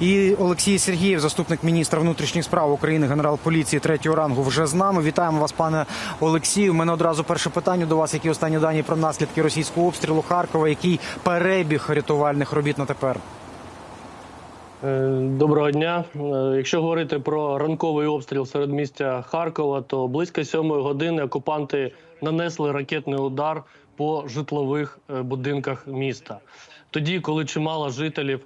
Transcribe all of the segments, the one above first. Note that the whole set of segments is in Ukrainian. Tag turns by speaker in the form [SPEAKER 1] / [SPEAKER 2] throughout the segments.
[SPEAKER 1] І Олексій Сергієв, заступник міністра внутрішніх справ України, генерал поліції третього рангу, вже з нами. Вітаємо вас, пане Олексію. У мене одразу перше питання до вас. Які останні дані про наслідки російського обстрілу Харкова? Який перебіг рятувальних робіт на тепер?
[SPEAKER 2] Е, Доброго дня. Е, Якщо говорити про ранковий обстріл серед місця Харкова, то близько сьомої години окупанти нанесли ракетний удар по житлових е, будинках міста. Тоді, коли чимало жителів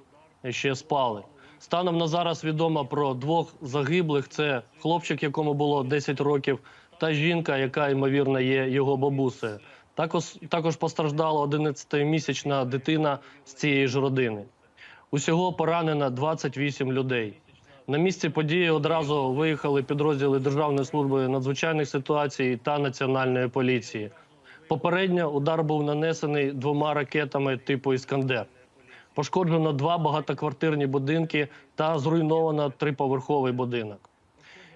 [SPEAKER 2] ще спали. Станом на зараз відомо про двох загиблих: це хлопчик, якому було 10 років, та жінка, яка ймовірно є його бабусею. Також також постраждала 11-місячна дитина з цієї ж родини. Усього поранено 28 людей. На місці події одразу виїхали підрозділи Державної служби надзвичайних ситуацій та Національної поліції. Попередньо удар був нанесений двома ракетами типу Іскандер. Пошкоджено два багатоквартирні будинки та зруйновано триповерховий будинок.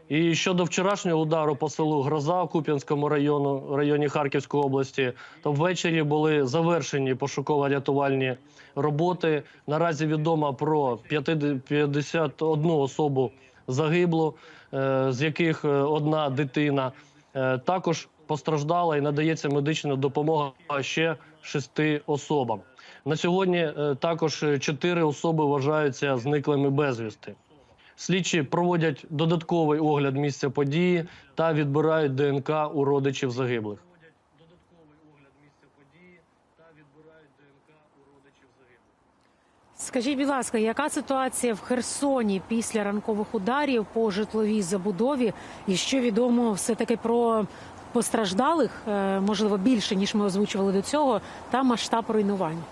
[SPEAKER 2] І щодо вчорашнього удару по селу Гроза у Куп'янському району районі Харківської області, то ввечері були завершені пошуково-рятувальні роботи. Наразі відомо про 50 51 особу загиблу, е, з яких е, одна дитина. Е, Також постраждала і надається медична допомога ще шести особам. На сьогодні е, також чотири особи вважаються зниклими безвісти. Слідчі проводять додатковий огляд місця події та відбирають ДНК у родичів загиблих.
[SPEAKER 3] Скажіть, будь ласка, яка ситуація в Херсоні після ранкових ударів по житловій забудові? І що відомо все таки про постраждалих, е, можливо, більше ніж ми озвучували до цього, та масштаб руйнувань?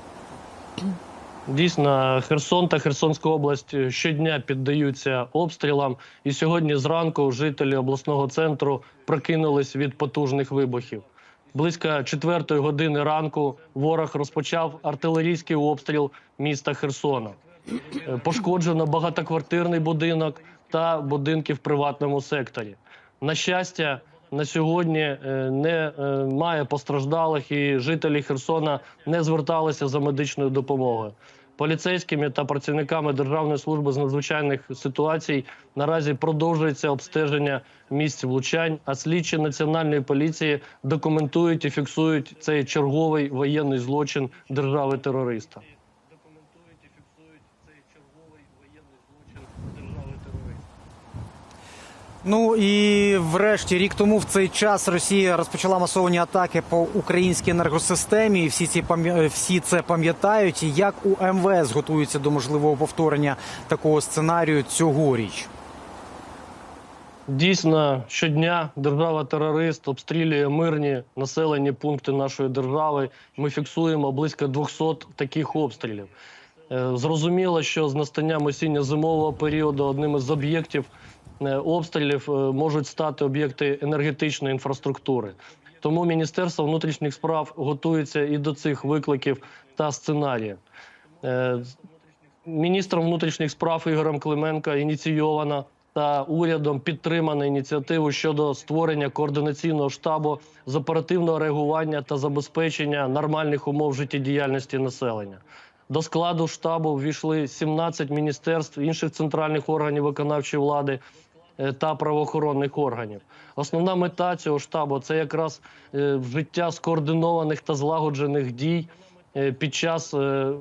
[SPEAKER 2] Дійсно, Херсон та Херсонська область щодня піддаються обстрілам. І сьогодні зранку жителі обласного центру прокинулись від потужних вибухів. Близько четвертої години ранку ворог розпочав артилерійський обстріл міста Херсона. Е, Пошкоджено багатоквартирний будинок та будинки в приватному секторі. На щастя, на сьогодні е, не е, має постраждалих, і жителі Херсона не зверталися за медичною допомогою. Поліцейськими та працівниками Державної служби з надзвичайних ситуацій наразі продовжується обстеження місць влучань, а слідчі національної поліції документують і фіксують цей черговий воєнний злочин держави-терориста. Документують і фіксують цей черговий воєнний злочин держави-терориста.
[SPEAKER 1] Ну і врешті, рік тому в цей час Росія розпочала масовані атаки по українській енергосистемі. І всі ці всі це пам'ятають. Як у МВС готуються до можливого повторення такого сценарію цьогоріч?
[SPEAKER 2] Дійсно, щодня держава-терорист обстрілює мирні населені пункти нашої держави. Ми фіксуємо близько 200 таких обстрілів. Е, Зрозуміло, що з настанням осінньо-зимового періоду одним із об'єктів е, обстрілів е, можуть стати об'єкти енергетичної інфраструктури. Тому Міністерство внутрішніх справ готується і до цих викликів та сценаріїв. Е, Міністром внутрішніх справ Ігорем Клименко ініційована та урядом підтримана ініціативу щодо створення координаційного штабу з оперативного реагування та забезпечення нормальних умов життєдіяльності населення. До складу штабу ввійшли 17 міністерств інших центральних органів виконавчої влади е, та правоохоронних органів. Основна мета цього штабу це якраз е, вжиття скоординованих та злагоджених дій е, під час е,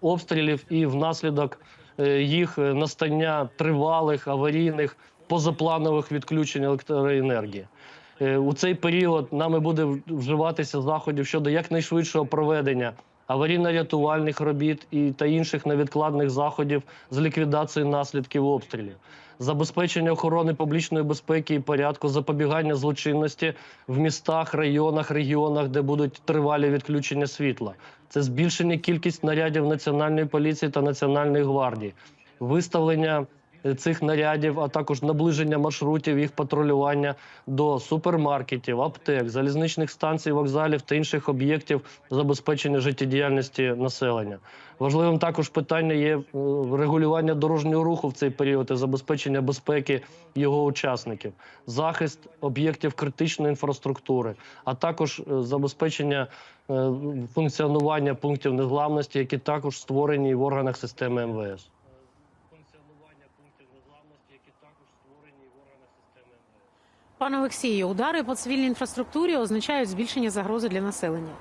[SPEAKER 2] обстрілів і внаслідок е, їх е, настання тривалих аварійних позапланових відключень електроенергії. Е, У цей період нами буде вживатися заходів щодо якнайшвидшого проведення аварійно-рятувальних робіт і та інших невідкладних заходів з ліквідації наслідків обстрілів, забезпечення охорони публічної безпеки і порядку, запобігання злочинності в містах, районах, регіонах, де будуть тривалі відключення світла. Це збільшення кількість нарядів національної поліції та національної гвардії, виставлення цих нарядів, а також наближення маршрутів їх патрулювання до супермаркетів, аптек, залізничних станцій, вокзалів та інших об'єктів забезпечення життєдіяльності населення. Важливим також питання є е, регулювання дорожнього руху в цей період і забезпечення безпеки його учасників, захист об'єктів критичної інфраструктури, а також е, забезпечення е, функціонування пунктів незламності, які також створені в органах системи МВС. функціонування пунктів незламності, які також створені в органах системи МВС.
[SPEAKER 3] Пане Олексію, удари по цивільній інфраструктурі означають збільшення загрози для населення.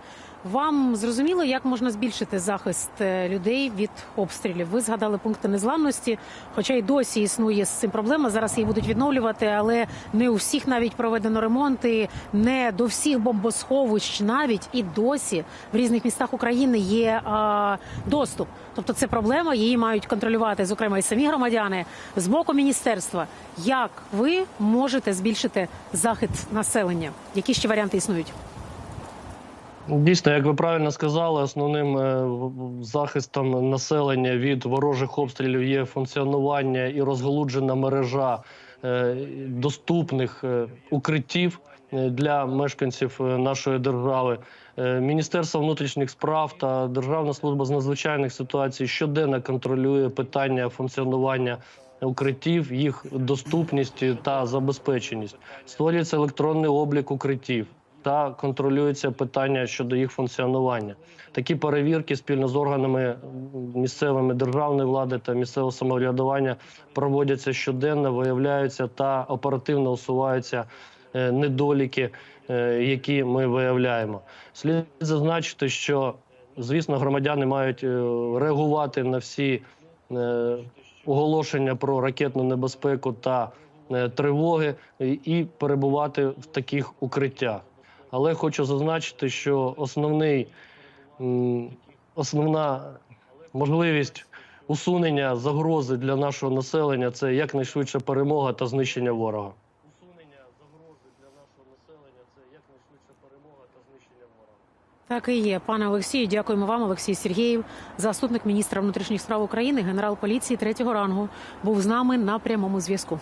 [SPEAKER 3] Вам зрозуміло, як можна збільшити захист е, людей від обстрілів? Ви згадали пункти незламності, хоча й досі існує з цим проблема. Зараз її будуть відновлювати, але не у всіх навіть проведено ремонти, не до всіх бомбосховищ навіть і досі в різних містах України є а, доступ. Тобто це проблема, її мають контролювати, зокрема, і самі громадяни з боку міністерства. Як ви можете збільшити захист населення? Які ще варіанти існують?
[SPEAKER 2] Дійсно, як ви правильно сказали, основним е, захистом населення від ворожих обстрілів є функціонування і розголуджена мережа е, доступних е, укриттів для мешканців нашої держави. Міністерство внутрішніх справ та Державна служба з надзвичайних ситуацій щоденно контролює питання функціонування укриттів, їх доступність та забезпеченість. Створюється електронний облік укриттів та контролюється питання щодо їх функціонування. Такі перевірки спільно з органами місцевими державної влади та місцевого самоврядування проводяться щоденно, виявляються та оперативно усуваються е, недоліки, е, які ми виявляємо. Слід зазначити, що звісно громадяни мають е, реагувати на всі оголошення про ракетну небезпеку та е, тривоги і- перебувати в таких укриттях. Але хочу зазначити, що основний, основна можливість усунення загрози для нашого населення це якнайшвидша перемога та знищення ворога. Усунення загрози для нашого населення це якнайшвидша перемога та знищення ворога.
[SPEAKER 3] Так і є, пане Олексію. Дякуємо вам, Олексій Сергієв, заступник міністра внутрішніх справ України, генерал поліції третього рангу, був з нами на прямому зв'язку.